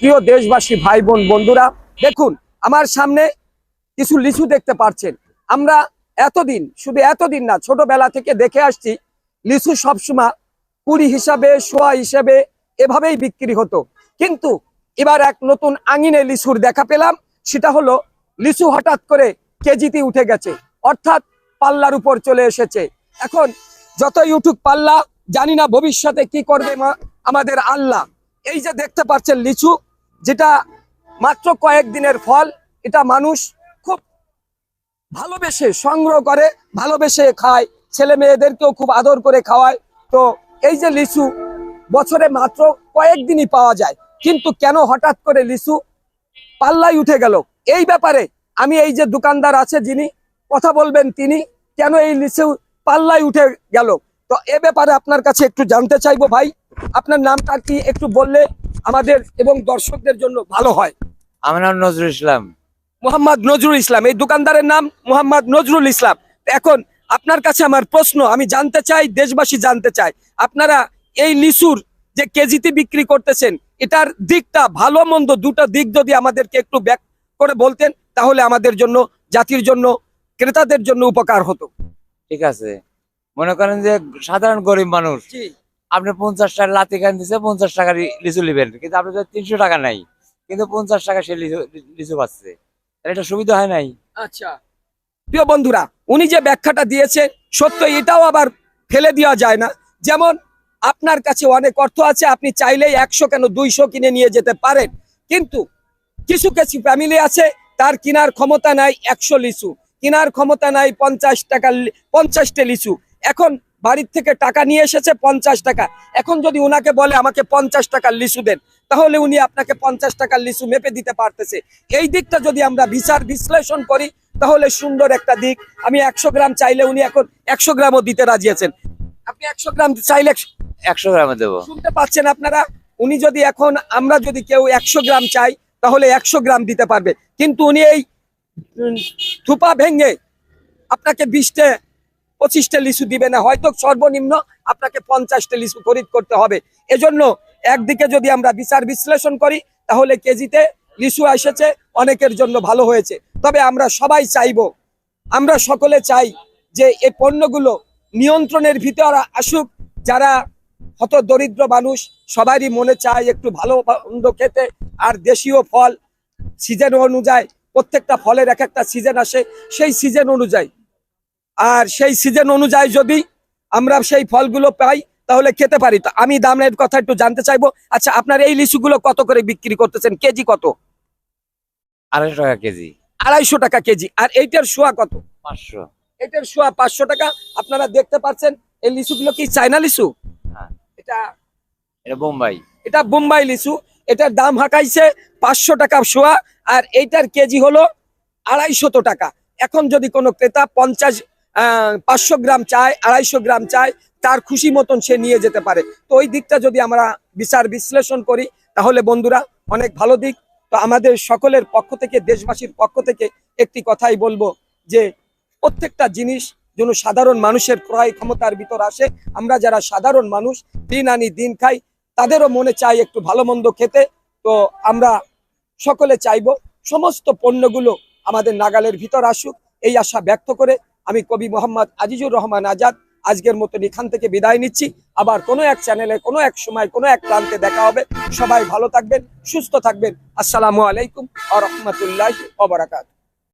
প্রিয় দেশবাসী ভাই বোন বন্ধুরা, দেখুন, আমার সামনে কিছু লিচু দেখতে পাচ্ছেন আমরা এতদিন, শুধু এতদিন না, ছোটবেলা থেকে দেখে আসছি, লিচু সবসময় কুড়ি হিসাবে, সোয়া হিসাবে এভাবেই বিক্রি হতো। কিন্তু এবার এক নতুন আঙিনে লিচুর দেখা পেলাম, সেটা হলো লিচু হঠাৎ করে কেজিতে উঠে গেছে, অর্থাৎ পাল্লার উপর চলে এসেছে। এখন যতই উঠুক পাল্লা, জানি না ভবিষ্যতে কি করবে আমাদের আল্লাহ। এই যে দেখতে পাচ্ছেন লিচু যেটা মাত্র কয়েকদিনের ফল, এটা মানুষ খুব ভালোবেসে সংগ্রহ করে, ভালোবেসে খায়। ছেলে মেয়েদেরকেও খুব আদর করে খাওয়ায়। তো এই যে লিচু, বছরে মাত্র কয়েকদিনই পাওয়া যায়। কিন্তু কেন হঠাৎ করে লিচু পাল্লাই উঠে গেল? এই ব্যাপারে আমি এই যে দোকানদার আছে যিনি, কথা বলবেন তিনি, কেন এই লিচু পাল্লাই উঠে গেল? তো এ ব্যাপারে আপনার কাছে একটু জানতে চাইব ভাই। আপনার নামটা কি একটু বললে? আমাদের এবং দর্শকদের জন্য ভালো হয়। আমার নাম নজরুল ইসলাম। মোহাম্মদ নজরুল ইসলাম এই দোকানদারের নাম মোহাম্মদ নজরুল ইসলাম। এখন আপনার কাছে আমার প্রশ্ন আমি জানতে চাই দেশবাসী জানতে চাই আপনারা এই লিচুর যে কেজিতে বিক্রি করতেছেন এটার দিকটা ভালো মন্দ দুটো দিক যদি আমাদেরকে একটু ব্যাক করে বলতেন তাহলে আমাদের জন্য জাতির জন্য ক্রেতাদের জন্য উপকার হতো। ঠিক আছে। মনে করেন যে সাধারণ গরিব মানুষ আপনি পঞ্চাশ টাকা লাতি কান দিছে, পঞ্চাশ টাকা লিচু নেবেন কিন্তু আপনি তো তিনশো টাকা নাই। কিন্তু পঞ্চাশ টাকা সে লিচু পাচ্ছে। এটা সুবিধা হয় নাই? আচ্ছা। প্রিয় বন্ধুরা, উনি যে ব্যাখ্যাটা দিয়েছে, সত্য এটাও আবার ফেলে দেওয়া যায় না। যেমন, আপনার কাছে অনেক অর্থ আছে, আপনি চাইলেই একশো কেন দুইশো কিনে নিয়ে যেতে পারেন। কিন্তু কিছু কিছু ফ্যামিলি আছে, তার কেনার ক্ষমতা নাই একশো লিচু। কেনার ক্ষমতা নাই পঞ্চাশ টাকা পঞ্চাশটা লিচু। এখন বাড়ির থেকে টাকা নিয়ে এসেছে পঞ্চাশ টাকা। এখন যদি উনাকে বলে আমাকে পঞ্চাশ টাকার লিচু দেন তাহলে উনি আপনাকে পঞ্চাশ টাকার লিচু মেপে দিতে পারতেছে। এই দিকটা যদি আমরা বিচার বিশ্লেষণ করি তাহলে সুন্দর একটা দিক। আমি একশো গ্রাম চাইলে উনি এখন একশো গ্রামও দিতে রাজি আছেন। আপনি একশো গ্রাম চাইলে একশো গ্রামে দেবো। শুনতে পাচ্ছেন আপনারা? উনি যদি এখন আমরা যদি কেউ একশো গ্রাম চাই তাহলে একশো গ্রাম দিতে পারবে। কিন্তু উনি এই থুপা ভেঙে আপনাকে বিশটে পঁচিশটা লিচু দিবে না, হয়তো সর্বনিম্ন আপনাকে পঞ্চাশটা লিচু খরিদ করতে হবে। এজন্য একদিকে যদি আমরা বিচার বিশ্লেষণ করি, তাহলে কেজিতে লিচু এসেছে, অনেকের জন্য ভালো হয়েছে। তবে আমরা সবাই চাইব, আমরা সকলে চাই যে এই পণ্যগুলো নিয়ন্ত্রণের ভিতর আসুক। যারা হত দরিদ্র মানুষ, সবারই মনে চায় একটু ভালো মন্দ খেতে, আর দেশীয় ফল, সিজন অনুযায়ী প্রত্যেকটা ফলের এক একটা সিজন আসে, সেই সিজন অনুযায়ী আর সেই সিজন অনুযায়ী যদি আমরা সেই ফলগুলো পাই তাহলে খেতে পারি। তো আমি দামের কথা একটু জানতে চাইব। আচ্ছা আপনার এই লিচুগুলো কত করে বিক্রি করতেছেন? কেজি কত? আড়াইশো টাকা কেজি। আড়াইশো টাকা কেজি। আর এইটার শোয়া কত? পাঁচশো। এটার শোয়া পাঁচশো টাকা। আপনারা দেখতে পাচ্ছেন এই লিচুগুলো কি চায়না লিচু? হ্যাঁ। এটা এটা বোম্বাই। এটা বোম্বাই লিচু। এটার দাম হাঁকাইছে পাঁচশো টাকা শোয়া আর এইটার কেজি হলো আড়াইশত টাকা। এখন যদি কোনো ক্রেতা পঞ্চাশ পাঁচশো গ্রাম চায়, আড়াইশো গ্রাম চায়, তার খুশি মতন সে নিয়ে যেতে পারে। তো ওই দিকটা যদি আমরা বিচার বিশ্লেষণ করি, তাহলে বন্ধুরা অনেক ভালো দিক। তো আমাদের সকলের পক্ষ থেকে, দেশবাসীর পক্ষ থেকে একটি কথাই বলব যে, প্রত্যেকটা জিনিস যেন সাধারণ মানুষের ক্রয় ক্ষমতার ভিতর আসে। আমরা যারা সাধারণ মানুষ, দিন আনি দিন খাই, তাদেরও মনে চাই একটু ভালো মন্দ খেতে। তো আমরা সকলে চাইব সমস্ত পণ্যগুলো আমাদের নাগালের ভিতর আসুক। এই আশা ব্যক্ত করে আমি কবি মোহাম্মদ আজিজুর রহমান আজাদ। আজকের মতন এখান থেকে বিদায় নিচ্ছি। আবার কোনো এক চ্যানেলে, কোনো এক সময়, কোনো এক প্রান্তে দেখা হবে। সবাই ভালো থাকবেন, সুস্থ থাকবেন। আসসালামু আলাইকুম আ রহমতুল্লাহ